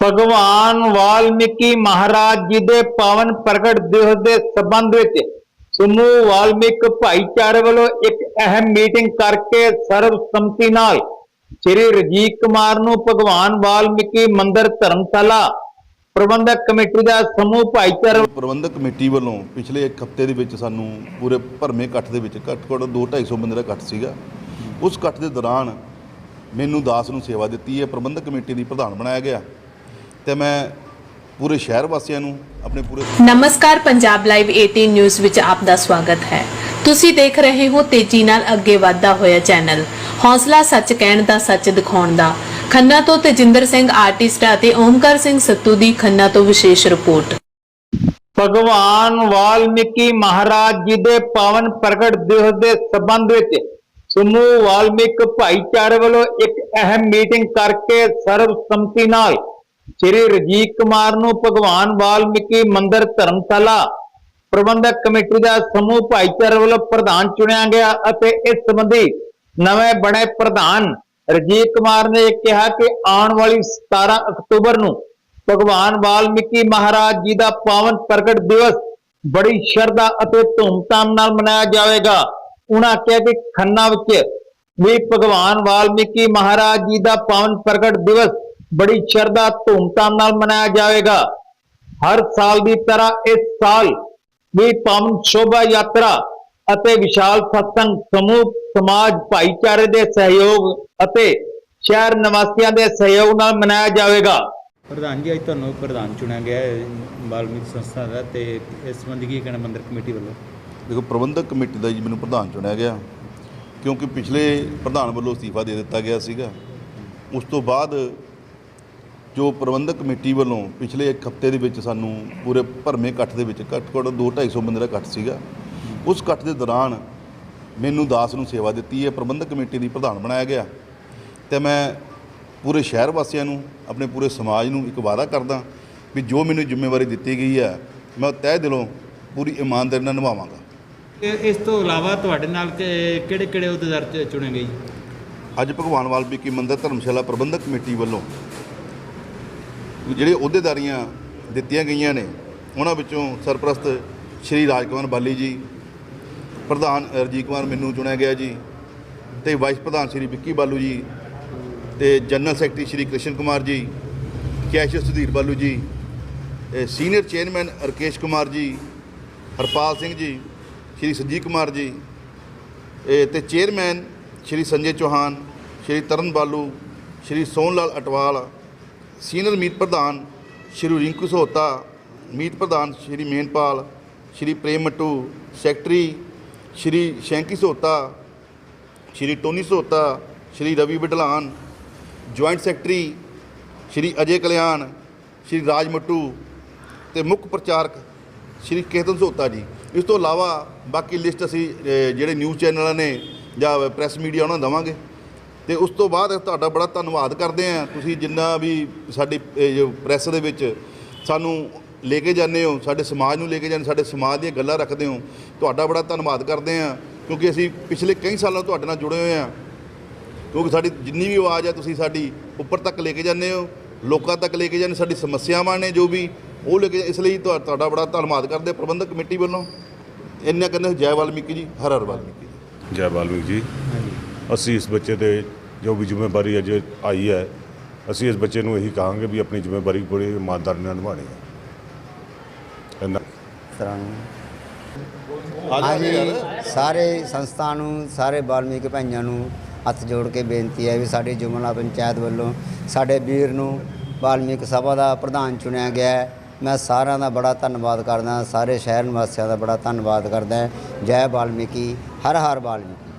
ਭਗਵਾਨ ਵਾਲਮੀਕੀ ਮਹਾਰਾਜ ਜੀ ਦੇ ਪਾਵਨ ਪ੍ਰਗਟ ਦਿਵਸ ਦੇ ਸਬੰਧ ਵਿੱਚ ਸਮੂਹ ਵਾਲਮੀਕ ਭਾਈਚਾਰੇ ਵੱਲੋਂ ਇੱਕ ਅਹਿਮ ਮੀਟਿੰਗ ਕਰਕੇ ਸਰਬਸੰਮਤੀ ਨਾਲ ਸ੍ਰੀ ਰਜੀਤ ਕੁਮਾਰ ਨੂੰ ਭਗਵਾਨ ਵਾਲਮੀਕੀ ਮੰਦਿਰ ਧਰਮਸ਼ਾਲਾ ਪ੍ਰਬੰਧਕ ਕਮੇਟੀ ਦਾ ਸਮੂਹ ਭਾਈਚਾਰਾ ਪ੍ਰਬੰਧਕ ਕਮੇਟੀ ਵੱਲੋਂ ਪਿਛਲੇ ਇੱਕ ਹਫ਼ਤੇ ਦੇ ਵਿੱਚ ਸਾਨੂੰ ਪੂਰੇ ਭਰਮੇ ਇਕੱਠ ਦੇ ਵਿੱਚ ਘੱਟ ਘੱਟ 2-250 ਬੰਦੇ ਦਾ ਇਕੱਠ ਸੀਗਾ। ਉਸ ਇਕੱਠ ਦੇ ਦੌਰਾਨ ਮੈਨੂੰ ਦਾਸ ਨੂੰ ਸੇਵਾ ਦਿੱਤੀ। ਹੈ ਪ੍ਰਬੰਧਕ ਕਮੇਟੀ ਦੀ ਪ੍ਰਧਾਨ ਬਣਾਇਆ ਗਿਆ। ਤੇ ਮੈਂ ਪੂਰੇ ਸ਼ਹਿਰ ਵਾਸੀਆਂ ਨੂੰ ਆਪਣੇ ਪੂਰੇ ਨਮਸਕਾਰ ਪੰਜਾਬ ਲਾਈਵ 18 ਨਿਊਜ਼ ਵਿੱਚ ਆਪ ਦਾ ਸਵਾਗਤ ਹੈ। ਤੁਸੀਂ ਦੇਖ ਰਹੇ ਹੋ ਤੇਜ਼ੀ ਨਾਲ ਅੱਗੇ ਵਧਦਾ ਹੋਇਆ ਚੈਨਲ। ਹੌਸਲਾ ਸੱਚ ਕਹਿਣ ਦਾ ਸੱਚ ਦਿਖਾਉਣ ਦਾ। ਖੰਨਾ ਤੋਂ ਤੇਜਿੰਦਰ ਸਿੰਘ ਆਰਟਿਸਟ ਅਤੇ ਓਮਕਾਰ ਸਿੰਘ ਸੱਤੂ ਦੀ ਖੰਨਾ ਤੋਂ ਵਿਸ਼ੇਸ਼ ਰਿਪੋਰਟ। ਭਗਵਾਨ ਵਾਲਮੀਕੀ ਮਹਾਰਾਜ ਜੀ ਦੇ ਪਾਵਨ ਪ੍ਰਗਟ ਦਿਵਸ ਦੇ ਸਬੰਧ ਵਿੱਚ ਸਮੂਹ ਵਾਲਮੀਕ ਭਾਈਚਾਰੇ ਵੱਲੋਂ ਇੱਕ ਅਹਿਮ ਮੀਟਿੰਗ ਕਰਕੇ ਸਰਬਸੰਮਤੀ ਨਾਲ ਸ੍ਰੀ ਰਜੀਤ ਕੁਮਾਰ ਨੂੰ ਭਗਵਾਨ ਵਾਲਮੀਕੀ ਮੰਦਿਰ ਧਰਮਸ਼ਾਲਾ ਪ੍ਰਬੰਧਕ ਕਮੇਟੀ ਦਾ ਸਮੂਹ ਭਾਈਚਾਰੇ ਵੱਲੋਂ ਪ੍ਰਧਾਨ ਚੁਣਿਆ ਗਿਆ ਅਤੇ ਇਸ ਸੰਬੰਧੀ ਨਵੇਂ ਬਣੇ ਪ੍ਰਧਾਨ ਰਜੀਤ ਕੁਮਾਰ ਨੇ ਕਿਹਾ ਕਿ ਆਉਣ ਵਾਲੀ 17 ਅਕਤੂਬਰ ਨੂੰ ਭਗਵਾਨ ਵਾਲਮੀਕੀ ਮਹਾਰਾਜ ਜੀ ਦਾ ਪਾਵਨ ਪ੍ਰਗਟ ਦਿਵਸ ਬੜੀ ਸ਼ਰਧਾ ਅਤੇ ਧੂਮਧਾਮ ਨਾਲ ਮਨਾਇਆ ਜਾਵੇਗਾ। ਉਹਨਾਂ ਕਿਹਾ ਕਿ ਖੰਨਾ ਵਿੱਚ ਵੀ ਭਗਵਾਨ ਵਾਲਮੀਕੀ ਮਹਾਰਾਜ ਜੀ ਦਾ ਪਾਵਨ ਪ੍ਰਗਟ ਦਿਵਸ ਬੜੀ ਸ਼ਰਧਾ ਧੂਮਧਾਮ ਨਾਲ ਮਨਾਇਆ ਜਾਵੇਗਾ। ਹਰ ਸਾਲ ਦੀ ਤਰ੍ਹਾਂ ਇਸ ਸਾਲ ਵੀ ਪਾਵਨ ਸ਼ੋਭਾ ਯਾਤਰਾ ਅਤੇ ਵਿਸ਼ਾਲ ਸਤਸੰਗ ਸਮੂਹ ਸਮਾਜ ਭਾਈਚਾਰੇ ਦੇ ਸਹਿਯੋਗ ਅਤੇ ਸ਼ਹਿਰ ਨਿਵਾਸੀਆਂ ਦੇ ਸਹਿਯੋਗ ਨਾਲ ਮਨਾਇਆ ਜਾਵੇਗਾ। ਪ੍ਰਧਾਨ ਜੀ ਅੱਜ ਤੁਹਾਨੂੰ ਪ੍ਰਧਾਨ ਚੁਣਿਆ ਗਿਆ ਹੈ ਵਾਲਮੀਕ ਸੰਸਥਾ ਦਾ ਤੇ ਇਸ ਸੰਬੰਧੀ ਕੀ ਕਹਿਣਾ ਮੰਦਰ ਕਮੇਟੀ ਵੱਲੋਂ? ਦੇਖੋ ਪ੍ਰਬੰਧਕ ਕਮੇਟੀ ਦਾ ਜੀ ਮੈਨੂੰ ਪ੍ਰਧਾਨ ਚੁਣਿਆ ਗਿਆ ਕਿਉਂਕਿ ਪਿਛਲੇ ਪ੍ਰਧਾਨ ਵੱਲੋਂ ਅਸਤੀਫਾ ਦੇ ਦਿੱਤਾ ਗਿਆ ਸੀਗਾ। ਉਸ ਤੋਂ ਬਾਅਦ ਜੋ ਪ੍ਰਬੰਧਕ ਕਮੇਟੀ ਵੱਲੋਂ ਪਿਛਲੇ ਇੱਕ ਹਫ਼ਤੇ ਦੇ ਵਿੱਚ ਸਾਨੂੰ ਪੂਰੇ ਭਰਮੇ ਇਕੱਠ ਦੇ ਵਿੱਚ ਘੱਟ ਘੱਟ 2-250 ਬੰਦੇ ਦਾ ਇਕੱਠ ਸੀਗਾ। ਉਸ ਇਕੱਠ ਦੇ ਦੌਰਾਨ ਮੈਨੂੰ ਦਾਸ ਨੂੰ ਸੇਵਾ ਦਿੱਤੀ ਹੈ ਪ੍ਰਬੰਧਕ ਕਮੇਟੀ ਦੀ ਪ੍ਰਧਾਨ ਬਣਾਇਆ ਗਿਆ। ਤੇ ਮੈਂ ਪੂਰੇ ਸ਼ਹਿਰ ਵਾਸੀਆਂ ਨੂੰ ਆਪਣੇ ਪੂਰੇ ਸਮਾਜ ਨੂੰ ਇੱਕ ਵਾਅਦਾ ਕਰਦਾ ਵੀ ਜੋ ਮੈਨੂੰ ਜ਼ਿੰਮੇਵਾਰੀ ਦਿੱਤੀ ਗਈ ਹੈ ਮੈਂ ਤਹਿ ਦਿਲੋਂ ਪੂਰੀ ਇਮਾਨਦਾਰੀ ਨਾਲ ਨਿਭਾਵਾਂਗਾ। ਇਸ ਤੋਂ ਇਲਾਵਾ ਤੁਹਾਡੇ ਨਾਲ ਕਿਹੜੇ ਕਿਹੜੇ ਅਹੁਦੇਦਾਰ ਚੁਣੇ ਗਏ ਅੱਜ ਭਗਵਾਨ ਵਾਲਮੀਕੀ ਮੰਦਿਰ ਧਰਮਸ਼ਾਲਾ ਪ੍ਰਬੰਧਕ ਕਮੇਟੀ ਵੱਲੋਂ ਜਿਹੜੇ ਅਹੁਦੇਦਾਰੀਆਂ ਦਿੱਤੀਆਂ ਗਈਆਂ ਨੇ, ਉਹਨਾਂ ਵਿੱਚੋਂ ਸਰਪ੍ਰਸਤ ਸ਼੍ਰੀ ਰਾਜਕੁਮਾਰ ਬਾਲੀ ਜੀ, ਪ੍ਰਧਾਨ ਰਜੀਤ ਕੁਮਾਰ ਮੈਨੂੰ ਚੁਣਿਆ ਗਿਆ ਜੀ, ਤੇ ਵਾਈਸ ਪ੍ਰਧਾਨ ਸ਼੍ਰੀ ਵਿੱਕੀ ਬਾਲੂ ਜੀ, ਤੇ general secretary Shri Krishan Kumar ji cashier Sudhir ਬਾਲੂ ਜੀ ਸੀਨੀਅਰ ਚੇਅਰਮੈਨ ਰਕੇਸ਼ ਕੁਮਾਰ ਜੀ, ਹਰਪਾਲ ਸਿੰਘ ਜੀ, ਸ਼੍ਰੀ ਸੰਜੀਵ ਕੁਮਾਰ ਜੀ ਇਹ ਤੇ ਚੇਅਰਮੈਨ ਸ਼੍ਰੀ ਸੰਜੇ ਚੌਹਾਨ, ਸ਼੍ਰੀ ਤਰਨ ਬਾਲੂ, ਸ਼੍ਰੀ ਸੋਹਣ ਲਾਲ ਅਟਵਾਲ ਸੀਨੀਅਰ ਮੀਤ ਪ੍ਰਧਾਨ ਸ਼੍ਰੀ ਰਿੰਕੂ ਸਹੋਤਾ, ਮੀਤ ਪ੍ਰਧਾਨ Shri Mainpal, Shri Prem Mattu, secretary Shri Shanky Sahota, Shri Tony Sahota, Shri Ravi Badlan joint secretary Shri Ajay Kalyan, Shri Raj Mattu ਤੇ ਮੁੱਖ ਪ੍ਰਚਾਰਕ ਸ਼੍ਰੀ ਕੇਤਨ ਸੋਤਾ ਜੀ। ਇਸ ਤੋਂ ਇਲਾਵਾ ਬਾਕੀ ਲਿਸਟ ਅਸੀਂ ਜਿਹੜੇ ਨਿਊਜ਼ ਚੈਨਲਾਂ ਨੇ ਜਾਂ ਪ੍ਰੈਸ ਮੀਡੀਆ ਉਹਨਾਂ ਨੂੰ ਦੇਵਾਂਗੇ। ਤੇ ਉਸ ਤੋਂ ਬਾਅਦ ਤੁਹਾਡਾ ਬੜਾ ਧੰਨਵਾਦ ਕਰਦੇ ਹਾਂ। ਤੁਸੀਂ ਜਿੰਨਾ ਵੀ ਸਾਡੀ, ਇਹ ਪ੍ਰੈਸ ਦੇ ਵਿੱਚ ਸਾਨੂੰ ਲੈ ਕੇ ਜਾਂਦੇ ਹੋ, ਸਾਡੇ ਸਮਾਜ ਨੂੰ ਲੈ ਕੇ ਜਾਂਦੇ, ਸਾਡੇ ਸਮਾਜ ਦੀਆਂ ਗੱਲਾਂ ਰੱਖਦੇ ਹੋ, ਤੁਹਾਡਾ ਬੜਾ ਧੰਨਵਾਦ ਕਰਦੇ ਹਾਂ। ਕਿਉਂਕਿ ਅਸੀਂ ਪਿਛਲੇ ਕਈ ਸਾਲਾਂ ਤੋਂ ਤੁਹਾਡੇ ਨਾਲ ਜੁੜੇ ਹੋਏ ਹਾਂ। ਕਿਉਂਕਿ ਸਾਡੀ ਜਿੰਨੀ ਵੀ ਆਵਾਜ਼ ਹੈ, ਤੁਸੀਂ ਸਾਡੀ ਉੱਪਰ ਤੱਕ ਲੈ ਕੇ ਜਾਂਦੇ ਹੋ, ਲੋਕਾਂ ਤੱਕ ਲੈ ਕੇ ਜਾਂਦੇ, ਸਾਡੀ ਸਮੱਸਿਆਵਾਂ ਨੇ ਜੋ ਵੀ, ਉਹ ਲੈ ਕੇ ਇਸ ਲਈ ਤੁਹਾ- ਤੁਹਾਡਾ ਬੜਾ ਧੰਨਵਾਦ ਕਰਦੇ ਪ੍ਰਬੰਧਕ ਕਮੇਟੀ ਵੱਲੋਂ। ਇੰਨਾ ਕਹਿੰਦੇ ਜੈ ਵਾਲਮੀਕੀ ਜੀ, ਹਰ ਹਰ ਵਾਲਮੀਕੀ ਜੀ। ਜੈ ਬਾਲਮੀਕ ਜੀ। ਅਸੀਂ ਇਸ ਬੱਚੇ ਤੇ ਜੋ ਵੀ ਜ਼ਿੰਮੇਵਾਰੀ ਅਜੇ ਆਈ ਹੈ, ਅਸੀਂ ਇਸ ਬੱਚੇ ਨੂੰ ਇਹੀ ਕਹਾਂਗੇ ਵੀ ਆਪਣੀ ਜ਼ਿੰਮੇਵਾਰੀ ਪੂਰੀ ਇਮਾਨਦਾਰੀ ਨਾਲ ਨਿਭਾਉਣੀ ਹੈ। ਇੰਨਾ ਹਾਂਜੀ, ਸਾਰੇ ਸੰਸਥਾ ਨੂੰ, ਸਾਰੇ ਬਾਲਮੀਕ ਭਾਈਆਂ ਨੂੰ ਹੱਥ ਜੋੜ ਕੇ ਬੇਨਤੀ ਹੈ ਵੀ ਸਾਡੀ ਜੁਮਲਾ ਪੰਚਾਇਤ ਵੱਲੋਂ ਸਾਡੇ ਵੀਰ ਨੂੰ ਬਾਲਮੀਕ ਸਭਾ ਦਾ ਪ੍ਰਧਾਨ ਚੁਣਿਆ ਗਿਆ ਹੈ। ਮੈਂ ਸਾਰਿਆਂ ਦਾ ਬੜਾ ਧੰਨਵਾਦ ਕਰਦਾ, ਸਾਰੇ ਸ਼ਹਿਰ ਨਿਵਾਸੀਆਂ ਦਾ ਬੜਾ ਧੰਨਵਾਦ ਕਰਦਾ ਜੈ ਬਾਲਮੀਕੀ, ਹਰ ਹਰ ਬਾਲਮੀਕੀ।